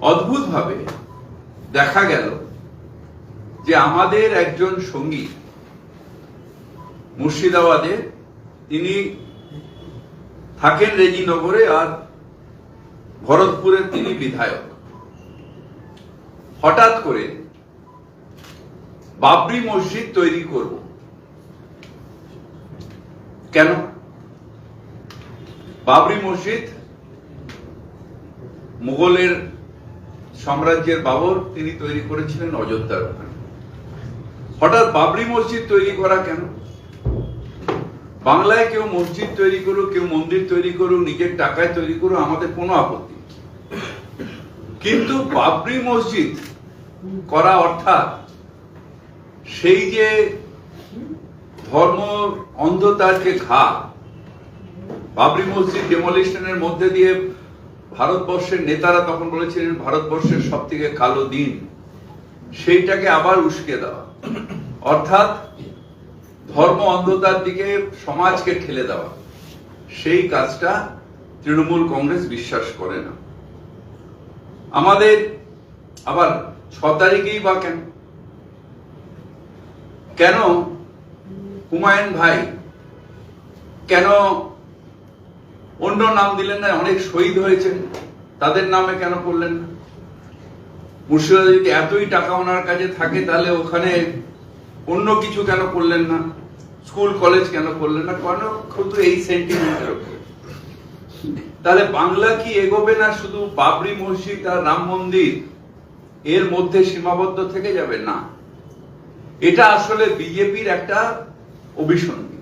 অদ্ভুতভাবে দেখা গেল যে আমাদের একজন সঙ্গী মুর্শিদাবাদে তিনি থাকেন রেজিনগরে আর ভরতপুরের তিনি বিধায়ক। হঠাৎ করে বাবরি মসজিদ তৈরি করব। কেন? বাবরি মসজিদ মুঘলের সাম্রাজ্যের বাবর তিনি তৈরি করেছিলেন অযোধ্যার ওখানে। হঠাৎ বাবরি মসজিদ তৈরি করা কেন? বাংলায় কেউ মসজিদ তৈরি করুক, কেউ মন্দির তৈরি করুক, নিজের টাকায় তৈরি করুক, আমাদের কোনো আপত্তি কিন্তু বাবরি মসজিদ করা অর্থাৎ সেই যে ধর্ম অন্ধতার যে ঘা, বাবরি মসজিদ ডেমোলিশনের মধ্যে দিয়ে ভারতবর্ষের নেতারা তখন বলেছিলেন, ভারতবর্ষের সব থেকে কালো দিন সেইটাকে আবার উস্কে দেওয়া। অর্থাৎ ধর্ম অন্ধতার দিকে সমাজকে ঠেলে দেওয়া। সেই কাজটা তৃণমূল কংগ্রেস বিশ্বাস করে না। আমাদের আবার ছ তারিখেই বা কেন? কেন হুমায়ুন ভাই, কেন অন্য নাম দিলেন না, অনেক শহীদ হয়েছেন। তাদের নামে কেন করলেন না? মুর্শিদাবাদে যদি এতই টাকা ওনার কাছে থাকে, তাহলে ওখানে অন্য কিছু কেন করলেন না? স্কুল, কলেজ কেন করলেন না? কেন? শুধু এই সেন্টিমেন্টের তাহলে বাংলা কি এগোবে না শুধু বাবরি মসজিদ আর রাম মন্দির? এর মধ্যে সীমাবদ্ধ থেকে যাবে? না। এটা আসলে বিজেপির একটা অভিসন্ধি।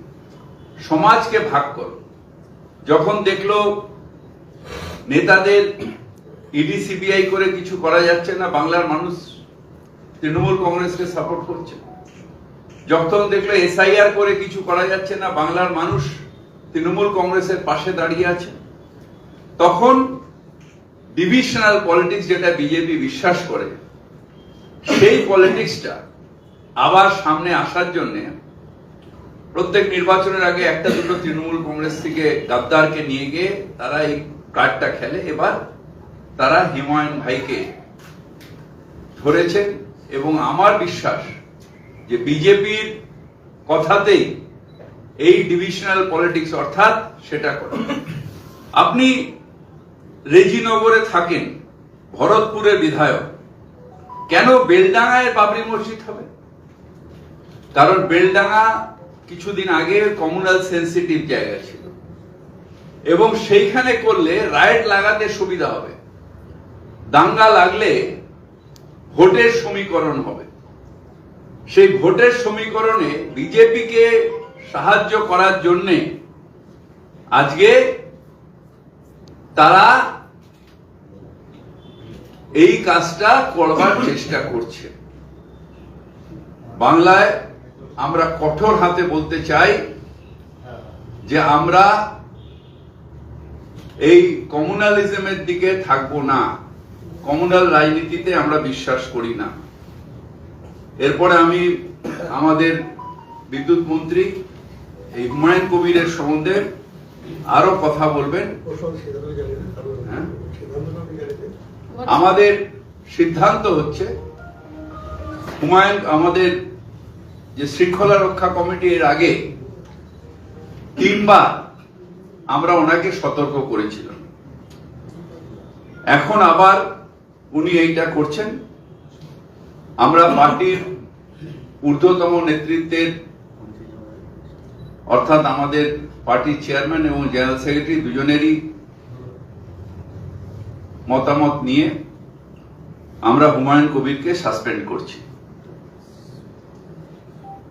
সমাজকে ভাগ করো। যখন দেখল নেতাদের ইডি, সিবিআই করে কিছু করা যাচ্ছে না, বাংলার মানুষ তৃণমূল কংগ্রেসকে সাপোর্ট করছে। যখন দেখল এসআইআর করে কিছু করা যাচ্ছে না, বাংলার মানুষ তৃণমূল কংগ্রেসের পাশে দাঁড়িয়ে আছে, তখন ডিভিশনাল পলিটিক্স যেটা বিজেপি বিশ্বাস করে, সেই পলিটিক্সটা আবার সামনে আসার জন্য প্রত্যেক নির্বাচনের আগে একটা দুটো তৃণমূল কংগ্রেস থেকে গাদ্দারকে নিয়ে গিয়ে তারা এই কার্ডটা খেলে। এবার তারা হিমায়ুন ভাইকে ধরেছেন এবং আমার বিশ্বাস যে বিজেপির কথাতেই এই ডিভিশনাল পলিটিক্স অর্থাৎ সেটা করে। আপনি রেজিনগরে থাকেন ভরতপুরের বিধায়ক, কেন বেলডাঙ্গায় বাবরি মসজিদ হবে? কারণ বেলডাঙ্গা কিছুদিন আগে কমিউনাল সেন্সিটিভ জায়গা ছিল। এবং সেইখানে করলে রাইট লাগাতে সুবিধা হবে। দাঙ্গা লাগলে ভোটের সমীকরণ হবে। সেই ভোটের সমীকরণে বিজেপিকে সাহায্য করার জন্য আজকে তারা এই কাজটা করবার চেষ্টা করছে। বাংলায় আমরা কঠোর হাতে বলতে চাই যে আমরা এই কমিউনালিজমের দিকে থাকব না। কমিউনাল রাজনীতিতে আমরা বিশ্বাস করি না। এরপরে আমি আমাদের বিদ্যুৎ মন্ত্রী এই হুমায়ুন কবিরের সম্বন্ধে আরও কথা বলবেন। হ্যাঁ? আমাদের সিদ্ধান্ত হচ্ছে হুমায়ুন, আমাদের যে শৃঙ্খলা রক্ষা কমিটি এর আগে তিনবার আমরা ওনাকে সতর্ক করেছিলাম। এখন আবার উনি এইটা করছেন। আমরা পার্টির ঊর্ধ্বতম নেতৃত্বের, অর্থাৎ আমাদের পার্টির চেয়ারম্যান এবং জেনারেল সেক্রেটারি দুজনেরই মতামত নিয়ে আমরা হুমায়ুন কবিরকে সাসপেন্ড করছি।